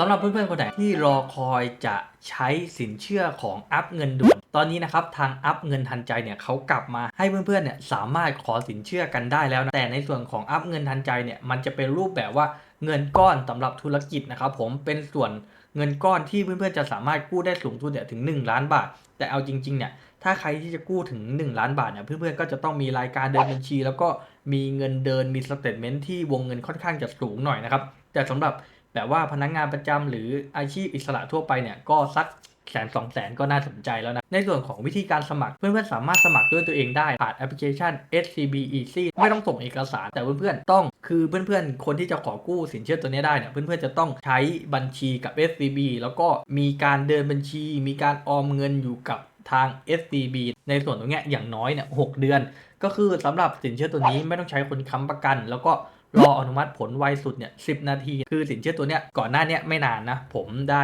สำหรับเพื่อนๆคนไหนที่รอคอยจะใช้สินเชื่อของอัพเงินด่วน ตอนนี้นะครับทางอัพเงินทันใจเนี่ยเขากลับมาให้เพื่อนๆเนี่ยสามารถขอสินเชื่อกันได้แล้วนะแต่ในส่วนของอัพเงินทันใจเนี่ยมันจะเป็นรูปแบบว่าเงินก้อนสำหรับธุรกิจนะครับผมเป็นส่วนเงินก้อนที่เพื่อนๆจะสามารถกู้ได้สูงสุดเนี่ยถึง 1 ล้านบาท แต่เอาจริงๆเนี่ยถ้าใครที่จะกู้ถึง 1 ล้านบาทเนี่ยเพื่อนๆก็จะต้องมีรายการเดินบัญชี แล้วก็มีเงินเดินมีสเตทเมนต์ที่วงเงินค่อนข้างจะสูงหน่อยนะครับแต่สำหรับ แบบว่าพนักงานประจำหรืออาชีพอิสระทั่วไปเนี่ยก็สักแสนสองแสนก็น่าสนใจแล้วนะ ในส่วนของวิธีการสมัคร เพื่อนๆสามารถสมัครด้วยตัวเองได้ ผ่านแอปพลิเคชัน SCB Easy ไม่ต้องส่งเอกสาร แต่เพื่อนๆต้องคือเพื่อนๆ คนที่จะขอกู้สินเชื่อตัวนี้ได้เนี่ยเพื่อนๆจะต้องใช้บัญชีกับ SCB แล้วก็มีการเดินบัญชี มีการออมเงินอยู่กับทาง SCB ในส่วนตรงเนี้ยอย่างน้อยเนี่ยหเดือน ก็คือสำหรับสินเชื่อตัวนี้ไม่ต้องใช้คนค้ำประกัน แล้วก็ รออนุมัติผลไวสุดเนี่ยสินาที คือสินเชื่อตัวเนี้ยก่อนหน้าเนี้ยไม่นานนะ ผมได้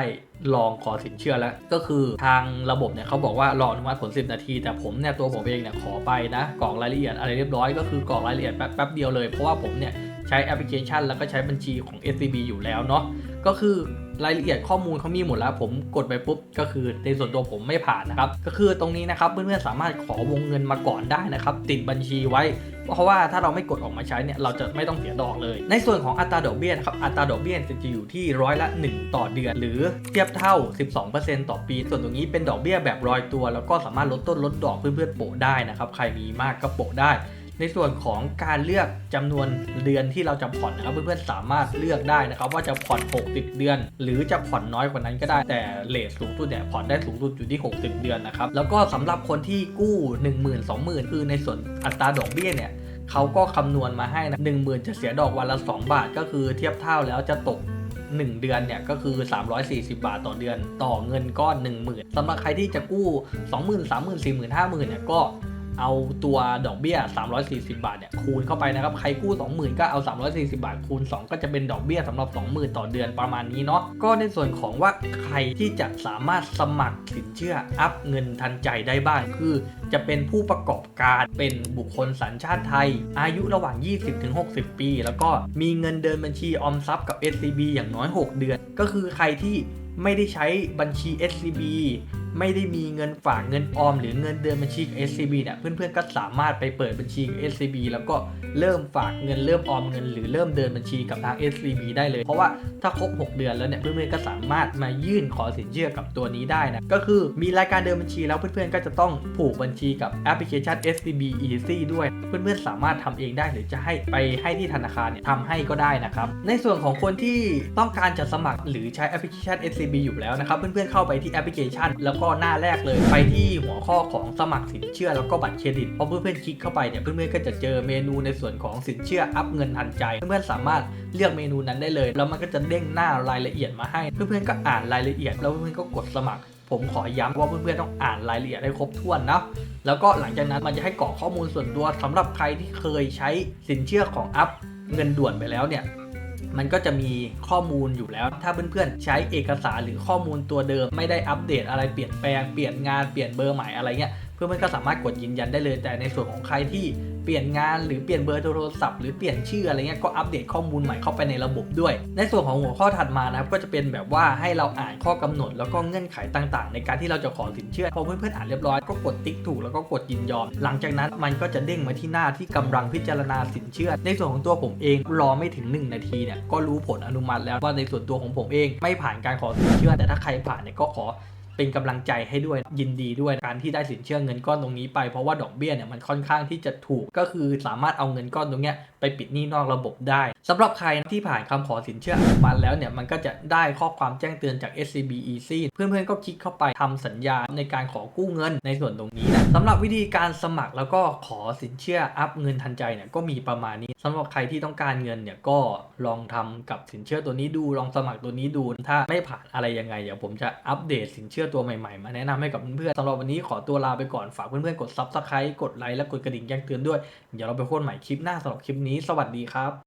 ลองขอสินเชื่อแล้ว ก็คือทางระบบเนี่ยเขาบอกว่ารออนุมัติผล 10 นาที แต่ผมเนี่ยตัวผมเองเนี่ยขอไปนะกรอกรายละเอียดอะไรเรียบร้อยก็คือกรอกรายละเอียดแป๊บแป๊บเดียวเลยเพราะว่าผมเนี่ย ใช้แอปพลิเคชัน แล้วก็ใช้บัญชีของ SCB อยู่แล้วเนาะก็คือรายละเอียดข้อมูลเขามีหมดแล้ว ผมกดไปปุ๊บก็คือในส่วนตัวผมไม่ผ่านนะครับ ก็คือตรงนี้นะครับเพื่อนๆสามารถขอวงเงินมาก่อนได้นะครับ ติดบัญชีไว้ เพราะว่าถ้าเราไม่กดออกมาใช้เนี่ยเราจะไม่ต้องเสียดอกเลย ในส่วนของอัตราดอกเบี้ยนะครับอัตราดอกเบี้ยจะอยู่ที่ร้อยละ 1 ต่อเดือน หรือเทียบเท่า 12%ต่อปี ส่วนตรงนี้เป็นดอกเบี้ยแบบรอยตัว แล้วก็สามารถลดต้นลดดอกเพื่อนๆโปะได้นะครับใครมีมากก็โปะได้ ในส่วนของการเลือกจำนวนเดือนที่เราจะผ่อนนะครับเพื่อนๆสามารถเลือกได้นะครับว่าจะผ่อน 60 เดือน หรือจะผ่อนน้อยกว่านั้นก็ได้แต่เลทสูงสุดเนี่ยผ่อนได้สูงสุดอยู่ที่ 60 เดือนนะครับแล้วก็สำหรับคนที่กู้ 1 0 0 0 0 20,000 คือในส่วนอัตราดอกเบี้ยเนี่ยเขาก็คำนวณมาให้นะ10,000จะเสียดอกวันละ 2 บาท ก็คือเทียบเท่าแล้วจะตก 1 เดือนเนี่ยก็คือ 340 บาทต่อเดือน ต่อเงินก้อน 10,000สำหรับใครที่จะกู้ 20,000 30,000 40,000 50,000เนี่ยก็ เอาตัวดอกเบี้ย 340 บาทเนี่ยคูณเข้าไปนะครับ ใครกู้ 20,000 ก็เอา 340 บาท คูณ 2 ก็จะเป็นดอกเบี้ยสำหรับ 20,000 ต่อเดือนประมาณนี้เนาะก็ในส่วนของว่าใครที่จะสามารถสมัครสินเชื่ออัพเงินทันใจได้บ้างคือจะเป็นผู้ประกอบการเป็นบุคคลสัญชาติไทย อายุระหว่าง 20-60 ปี แล้วก็มีเงินเดินบัญชีออมทรัพย์กับ SCB อย่างน้อย 6 เดือน ก็คือใครที่ไม่ได้ใช้บัญชี SCB ไม่ได้มีเงินฝากเงินออม หรือเงินเดือนบัญชีกับ SCB เนี่ยเพื่อนๆก็สามารถไปเปิดบัญชีกับ SCB แล้วก็เริ่มฝากเงินเริ่มออมเงิน หรือเริ่มเดินบัญชีกับทาง SCB ได้เลย เพราะว่าถ้าครบ 6 เดือนแล้วเนี่ยเพื่อนๆก็สามารถมายื่นขอสินเชื่อกับตัวนี้ได้นะก็คือมีรายการเดินบัญชีแล้วเพื่อนๆก็จะต้องผูกบัญชีกับแอปพลิเคชัน SCB Easy ด้วยเพื่อนๆสามารถทำเองได้หรือจะให้ไปให้ที่ธนาคารเนี่ยทำให้ก็ได้นะครับในส่วนของคนที่ต้องการจะสมัครหรือใช้แอปพลิเคชัน SCB อยู่แล้วนะครับเพื่อนๆเข้าไปที่แอปพลิเคชันแล้วก็หน้าแรกเลย ไปที่หัวข้อของสมัครสินเชื่อแล้วก็บัตรเครดิตพอเพื่อนๆคลิกเข้าไปเนี่ยเพื่อนๆก็จะเจอเมนูในส่วนของสินเชื่ออัพเงินทันใจเพื่อนๆสามารถเลือกเมนูนั้นได้เลยแล้วมันก็จะเด้งหน้ารายละเอียดมาให้ เพื่อนๆก็อ่านรายละเอียด แล้วเพื่อนๆก็กดสมัคร ผมขอย้ำว่าเพื่อนๆต้องอ่านรายละเอียดให้ครบถ้วนนะแล้วก็หลังจากนั้นมันจะให้กรอกข้อมูลส่วนตัวสำหรับใครที่เคยใช้สินเชื่อของอัพเงินด่วนไปแล้วเนี่ย มันก็จะมีข้อมูลอยู่แล้ว ถ้าเพื่อนๆใช้เอกสารหรือข้อมูลตัวเดิม ไม่ได้อัปเดตอะไรเปลี่ยนแปลงเปลี่ยนงานเปลี่ยนเบอร์ใหม่อะไรเงี้ยเพื่อนๆก็สามารถกดยืนยันได้เลย แต่ในส่วนของใครที่ เปลี่ยนงานหรือเปลี่ยนเบอร์โทรศัพท์หรือเปลี่ยนชื่ออะไรเงี้ยก็อัปเดตข้อมูลใหม่เข้าไปในระบบด้วย ในส่วนของหัวข้อถัดมานะครับก็จะเป็นแบบว่าให้เราอ่านข้อกำหนด แล้วก็เงื่อนไขต่างๆ ในการที่เราจะขอสินเชื่อพอเพื่อนๆอ่านเรียบร้อยก็กดติ๊กถูกแล้วก็กดยินยอม หลังจากนั้นมันก็จะเด้งมาที่หน้าที่กำลังพิจารณาสินเชื่อ ในส่วนของตัวผมเองรอไม่ถึง 1 นาทีเนี่ยก็รู้ผลอนุมัติแล้วว่าในส่วนตัวของผมเอง ไม่ผ่านการขอสินเชื่อ แต่ถ้าใครผ่านเนี่ยก็ขอ เป็นกำลังใจให้ด้วยยินดีด้วยการที่ได้สินเชื่อเงินก้อนตรงนี้ไปเพราะว่าดอกเบี้ยเนี่ยมันค่อนข้างที่จะถูกก็คือสามารถเอาเงินก้อนตรงเนี้ยไปปิดหนี้นอกระบบได้ สำหรับใครที่ผ่านคำขอสินเชื่ออนุมัติแล้วเนี่ยมันก็จะได้ข้อความแจ้งเตือนจาก SCB Easy เพื่อนๆก็คลิกเข้าไปทำสัญญาในการขอกู้เงินในส่วนตรงนี้นะสำหรับวิธีการสมัครแล้วก็ขอสินเชื่ออัพเงินทันใจเนี่ยก็มีประมาณนี้สำหรับใครที่ต้องการเงินเนี่ยก็ลองทำกับสินเชื่อตัวนี้ดู ลองสมัครตัวนี้ดู ถ้าไม่ผ่านอะไรยังไงเดี๋ยวผมจะอัปเดตสินเชื่อตัวใหม่ๆ มาแนะนำให้กับเพื่อนๆสำหรับวันนี้ขอตัวลาไปก่อนฝากเพื่อนๆกด Subscribe กดไลค์และกดกระดิ่งแจ้งเตือนด้วยเดี๋ยวเราไปพบกันใหม่คลิปหน้าสำหรับคลิปนี้ สวัสดีครับ